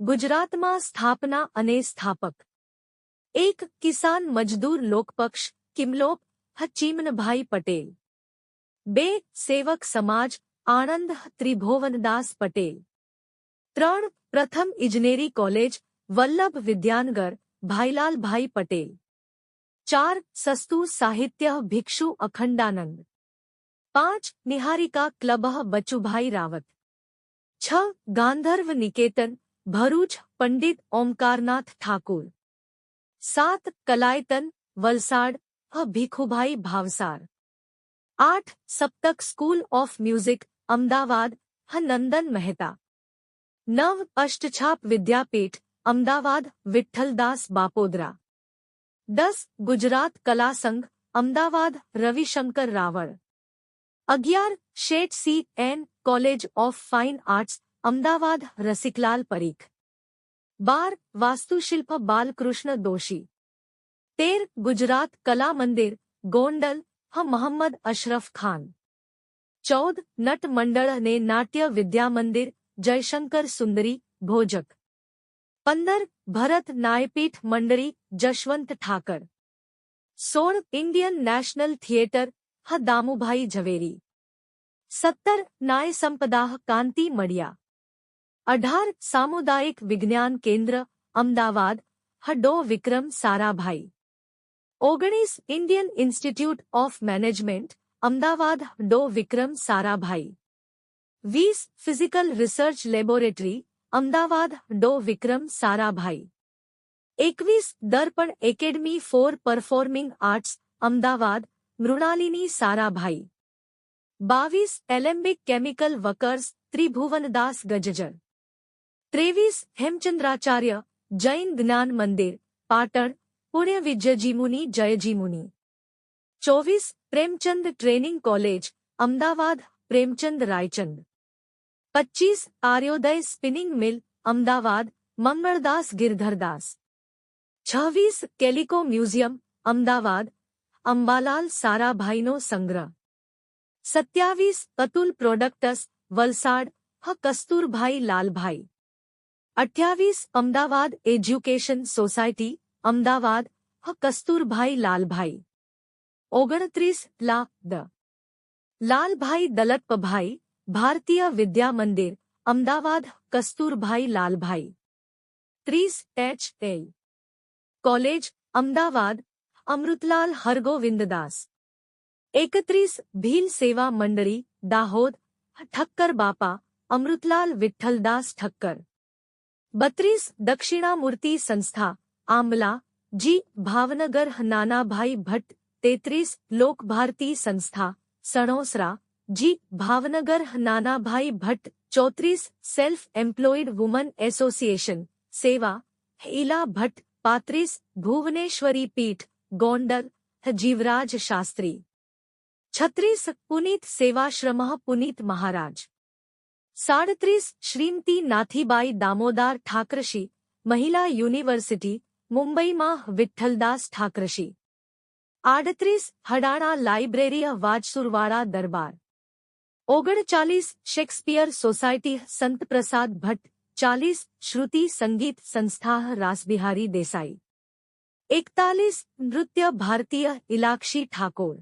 ગુજરાતમાં સ્થાપના અને સ્થાપક એક કિસાન મજદૂર લોકપક્ષ કિમલોપ હચીમનભાઈ પટેલ બે સેવક સમાજ આણંદ ત્રિભુવનદાસ પટેલ ત્રણ પ્રથમ ઇજનેરી કોલેજ વલ્લભ વિદ્યાનગર ભાઈલાલભાઈ પટેલ ચાર સસ્તુ સાહિત્ય ભિક્ષુ અખંડાનંદ પાંચ નિહારિકા ક્લબ બચુભાઈ રાવત છ ગાંધર્વ નિકેતન ભરૂચ પંડિત ઓમકારનાથ ઠાકુર સાત કલાયતન વલસાડ હ ભીખુભાઈ ભાવસાર આઠ Saptak school of music Ahmedabad હ નંદન મહેતા નવ અષ્ટછાપ વિદ્યાપીઠ અમદાવાદ વિઠ્ઠલદાસ બાપોદરા દસ ગુજરાત કલા સંઘ અમદાવાદ રવિશંકર રાવળ અગિયાર Sheth C N college of fine arts Ahmedabad Rasiklal Parikh બાર વાસ્તુશિલ્પ બાલકૃષ્ણ દોશી તેર ગુજરાત કલા મંદિર ગોંડલ હ મોહમ્મદ અશરફ ખાન ચૌદ નટ મંડળ અને નાટ્ય વિદ્યા મંદિર જયશંકર સુંદરી ભોજક પંદર ભરત નાયપીઠ મંડળી જશવંત ઠાકર સોળ ઇન્ડિયન નેશનલ થિયેટર હ દામુભાઈ ઝવેરી સત્તર નાય સંપદાહ કાંતિ મળ્યા અઢાર સામુદાયિક વિજ્ઞાન કેન્દ્ર અમદાવાદ હડો વિક્રમ સારાભાઈ ઓગણીસ Indian institute of management Ahmedabad Dr Vikram Sarabhai વીસ physical research laboratory Ahmedabad Dr Vikram Sarabhai એકવીસ Darpan academy for performing arts Ahmedabad Mrinalini Sarabhai બાવીસ Alembic chemical workers Tribhuvandas Gajjar ત્રેવીસ હેમચંદ્રાચાર્ય જૈન જ્ઞાન મંદિર પાટણ પુણ્ય વિજયજીમુનિ જયજીમુનિ ચોવીસ પ્રેમચંદ ટ્રેનિંગ કોલેજ અમદાવાદ પ્રેમચંદ રાયચંદ પચ્ચીસ આર્યોદય સ્પિનિંગ મિલ અમદાવાદ મંગળદાસ ગિરધરદાસ છવ્વીસ કેલિકો મ્યુઝિયમ અમદાવાદ અંબાલાલ સારાભાઈનો સંગ્રહ સત્યાવીસ અતુલ પ્રોડક્ટસ વલસાડ હ કસ્તુરભાઈ લાલભાઈ અઠ્યાવીસ અમદાવાદ એજ્યુકેશન સોસાયટી અમદાવાદ હ કસ્તુરભાઈ લાલભાઈ ઓગણત્રીસ લા દ લાલભાઈ દલતપભાઈ ભારતીય વિદ્યા મંદિર અમદાવાદ કસ્તુરભાઈ લાલભાઈ ત્રીસ H L college Ahmedabad Amritlal Hargovinddas એકત્રીસ ભીલ સેવા મંડળી દાહોદ ઠક્કર બાપા અમૃતલાલ વિઠ્ઠલદાસ ઠક્કર બત્રીસ દક્ષિણામૂર્તિ સંસ્થા આંબલા જી ભાવનગર નાનાભાઈ ભટ્ટ તેત્રીસ લોકભારતી સંસ્થા સણોસરા જી ભાવનગર નાનાભાઈ ભટ્ટ ચોત્રીસ સેલ્ફ એમ્પ્લોઇડ વુમન એસોસિએશન સેવા ઈલા ભટ્ટ પાંત્રીસ ભુવનેશ્વરી પીઠ ગોંડલ જીવરાજ શાસ્ત્રી છત્રીસ પુનિત સેવાશ્રમ પુનિત મહારાજ સાડત્રીસ શ્રીમતી નાથીબાઈ દામોદાર ઠાકરશી મહિલા યુનિવર્સિટી મુંબઈમાં વિઠ્ઠલદાસ ઠાકરશી આડત્રીસ હડાણા લાઇબ્રેરી વાજસુરવાળા દરબાર ઓગણચાલીસ શેક્સપિયર સોસાયટી સંતપ્રસાદ ભટ્ટ ચાલીસ શ્રુતિ સંગીત સંસ્થા રાસબિહારી દેસાઈ એકતાલીસ નૃત્ય ભારતીય ઇલાક્ષી ઠાકોર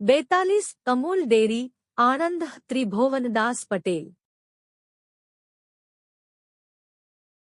બેતાલીસ અમૂલ ડેરી આણંદ ત્રિભુવનદાસ પટેલ.